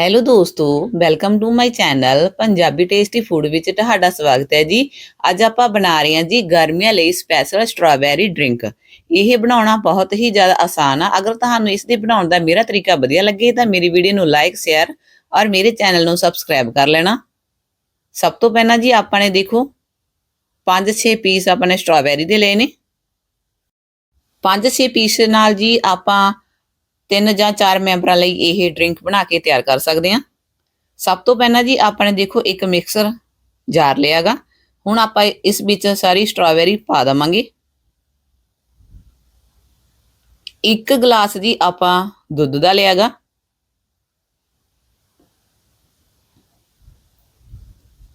Hello ਦੋਸਤੋ welcome to my channel Punjabi tasty food ਵਿੱਚ ਤੁਹਾਡਾ ਸਵਾਗਤ ਹੈ ਜੀ। ਅੱਜ ਆਪਾਂ ਬਣਾ ਰਹੇ ਹਾਂ ਜੀ ਗਰਮੀਆਂ ਲਈ ਸਪੈਸ਼ਲ ਸਟ੍ਰਾਬੇਰੀ ਡਰਿੰਕ ਇਹ ਬਣਾਉਣਾ ਬਹੁਤ ਹੀ ਜ਼ਿਆਦਾ ਆਸਾਨ ਆ। ਅਗਰ ਤੁਹਾਨੂੰ ਇਸ ਦੇ ਬਣਾਉਣ ਦਾ ਮੇਰਾ ਤਰੀਕਾ ਵਧੀਆ ਲੱਗੇ, ਤਾਂ ਮੇਰੀ ਵੀਡੀਓ ਨੂੰ ਲਾਈਕ ਸ਼ੇਅਰ ਔਰ ਮੇਰੇ ਚੈਨਲ ਨੂੰ ਸਬਸਕ੍ਰਾਈਬ ਕਰ ਲੈਣਾ। ਸਭ ਤੋਂ ਪਹਿਲਾਂ ਜੀ ਆਪਾਂ ਨੇ ਦੇਖੋ 5-6 ਪੀਸ ਆਪਾਂ ਨੇ ਸਟ੍ਰਾਬੇਰੀ ਦੇ ਲਏ ਨੇ। 5-6 ਪੀਸ ਨਾਲ ਜੀ ਆਪਾਂ ਤਿੰਨ ਜਾਂ ਚਾਰ ਮੈਂਬਰਾਂ ਲਈ ਇਹ ਡਰਿੰਕ ਬਣਾ ਕੇ ਤਿਆਰ ਕਰ ਸਕਦੇ ਹਾਂ। ਸਭ ਤੋਂ ਪਹਿਲਾਂ ਜੀ ਆਪਾਂ ਨੇ ਦੇਖੋ ਇੱਕ ਮਿਕਸਰ ਜਾਰ ਲਿਆਗਾ ਹੁਣ ਆਪਾਂ ਇਸ ਵਿੱਚ ਸਾਰੀ ਸਟ੍ਰਾਬੇਰੀ ਪਾ ਦਵਾਂਗੇ। ਇੱਕ ਗਲਾਸ ਜੀ ਆਪਾਂ ਦੁੱਧ ਦਾ ਲਿਆਗਾ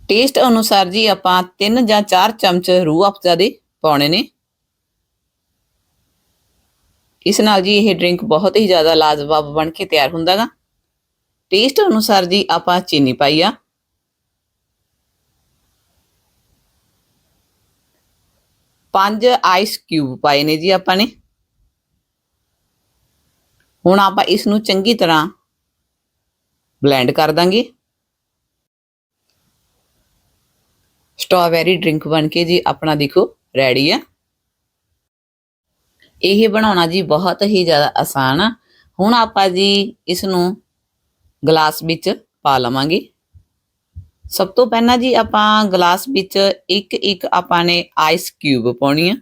ਟੇਸਟ ਅਨੁਸਾਰ ਜੀ ਆਪਾਂ 3 ਜਾਂ 4 ਚਮਚ ਰੂਹ ਅਫਜ਼ਾ ਦੇ ਪਾਉਣੇ ਨੇ। ਇਸ ਨਾਲ ਜੀ ਇਹ ਡਰਿੰਕ ਬਹੁਤ ਹੀ ਜ਼ਿਆਦਾ ਲਾਜਵਾਬ ਬਣ ਕੇ ਤਿਆਰ ਹੁੰਦਾਗਾ। ਟੇਸਟ ਅਨੁਸਾਰ ਜੀ ਆਪਾਂ ਚੀਨੀ ਪਾਈ ਆ। ਪੰਜ ਆਈਸ ਕਿਊਬ ਪਾਏ ਨੇ ਜੀ ਆਪਾਂ ਨੇ। ਹੁਣ ਆਪਾਂ ਇਸ ਨੂੰ ਚੰਗੀ ਤਰ੍ਹਾਂ ਬਲੈਂਡ ਕਰ ਦਾਂਗੇ। ਸਟ੍ਰਾਬੇਰੀ ਡਰਿੰਕ ਬਣ ਕੇ ਜੀ ਆਪਣਾ ਦੇਖੋ ਰੈਡੀ ਆ। ਇਹ ਬਣਾਉਣਾ ਜੀ ਬਹੁਤ ਹੀ ਜ਼ਿਆਦਾ ਆਸਾਨ ਆ। ਹੁਣ ਆਪਾਂ ਜੀ ਇਸ ਨੂੰ ਗਲਾਸ ਵਿੱਚ ਪਾ ਲਵਾਂਗੇ। ਸਭ ਤੋਂ ਪਹਿਲਾਂ ਜੀ ਆਪਾਂ ਗਲਾਸ ਵਿੱਚ ਇੱਕ ਇੱਕ ਆਪਾਂ ਨੇ ਆਈਸ ਕਿਊਬ ਪਾਉਣੀ ਆ।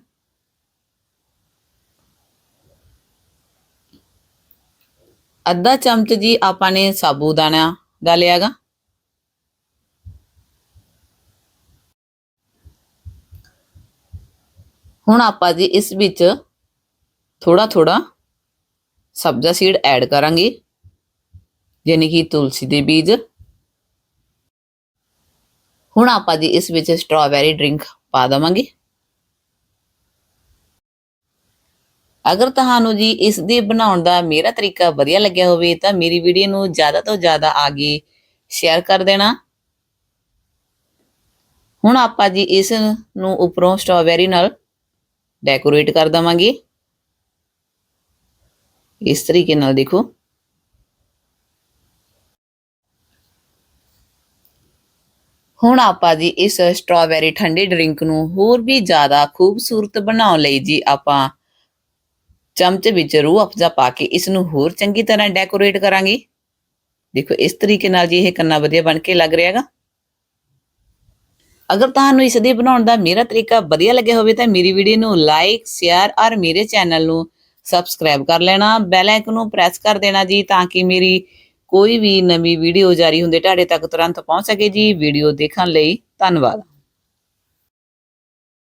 ਅੱਧਾ ਚਮਚ ਜੀ ਆਪਾਂ ਨੇ ਸਾਬੂਦਾਨਾ ਦਾ ਲਿਆਗਾ ਹੁਣ ਆਪਾਂ ਜੀ ਇਸ ਵਿੱਚ ਥੋੜਾ ਥੋੜਾ ਸਬਜ਼ਾ ਸੀਡ ਐਡ ਕਰਾਂਗੇ ਯਾਨੀ ਕਿ ਤੁਲਸੀ ਦੇ ਬੀਜ। ਹੁਣ ਆਪਾਂ ਜੀ ਇਸ ਵਿੱਚ ਸਟ੍ਰਾਬੇਰੀ ਡਰਿੰਕ ਪਾ ਦਵਾਂਗੇ। ਅਗਰ ਤੁਹਾਨੂੰ ਜੀ ਇਸ ਦੇ ਬਣਾਉਣ ਦਾ ਮੇਰਾ ਤਰੀਕਾ ਵਧੀਆ ਲੱਗਿਆ ਹੋਵੇ, ਤਾਂ ਮੇਰੀ ਵੀਡੀਓ ਨੂੰ ਜ਼ਿਆਦਾ ਤੋਂ ਜ਼ਿਆਦਾ ਆਗੇ ਸ਼ੇਅਰ ਕਰ ਦੇਣਾ। ਹੁਣ ਆਪਾਂ ਜੀ ਇਸ ਨੂੰ ਉੱਪਰੋਂ ਸਟ੍ਰਾਬੇਰੀ ਨਾਲ ਡੈਕੋਰੇਟ ਕਰ ਦਵਾਂਗੇ। ਇਸ ਤਰੀਕੇ ਨਾਲ ਦੇਖੋ। ਹੁਣ ਆਪਾਂ ਜੀ ਇਸ ਸਟ੍ਰਾਬੇਰੀ ਠੰਡੀ ਡਰਿੰਕ ਨੂੰ ਹੋਰ ਵੀ ਜ਼ਿਆਦਾ ਖੂਬਸੂਰਤ ਬਣਾਉਣ ਲਈ ਜੀ ਆਪਾਂ ਚਮਚ ਵਿੱਚ ਰੂਹ ਅਫਜ਼ਾ ਪਾ ਕੇ ਇਸ ਨੂੰ ਹੋਰ ਚੰਗੀ ਤਰ੍ਹਾਂ ਡੈਕੋਰੇਟ ਕਰਾਂਗੇ। ਦੇਖੋ ਇਸ ਤਰੀਕੇ ਨਾਲ ਜੀ ਇਹ ਕੰਨਾ ਵਧੀਆ ਬਣ ਕੇ ਲੱਗ ਰਿਹਾ ਹੈਗਾ। ਅਗਰ ਤੁਹਾਨੂੰ ਇਸ ਦੇ ਬਣਾਉਣ ਦਾ ਮੇਰਾ ਤਰੀਕਾ ਵਧੀਆ ਲੱਗਿਆ ਹੋਵੇ ਤਾਂ ਮੇਰੀ ਵੀਡੀਓ ਨੂੰ ਲਾਈਕ ਸ਼ੇਅਰ ਔਰ ਮੇਰੇ ਚੈਨਲ ਨੂੰ ਸਬਸਕ੍ਰਾਈਬ ਕਰ ਲੈਣਾ ਬੈਲ ਆਈਕਨ ਨੂੰ ਪ੍ਰੈਸ ਕਰ ਦੇਣਾ ਜੀ, ਤਾਂ ਕਿ ਮੇਰੀ ਕੋਈ ਵੀ ਨਵੀਂ ਵੀਡੀਓ ਜਾਰੀ ਹੁੰਦੇ ਤੁਹਾਡੇ ਤੱਕ ਤੁਰੰਤ ਪਹੁੰਚ ਸਕੇ ਜੀ। ਵੀਡੀਓ ਦੇਖਣ ਲਈ ਧੰਨਵਾਦ।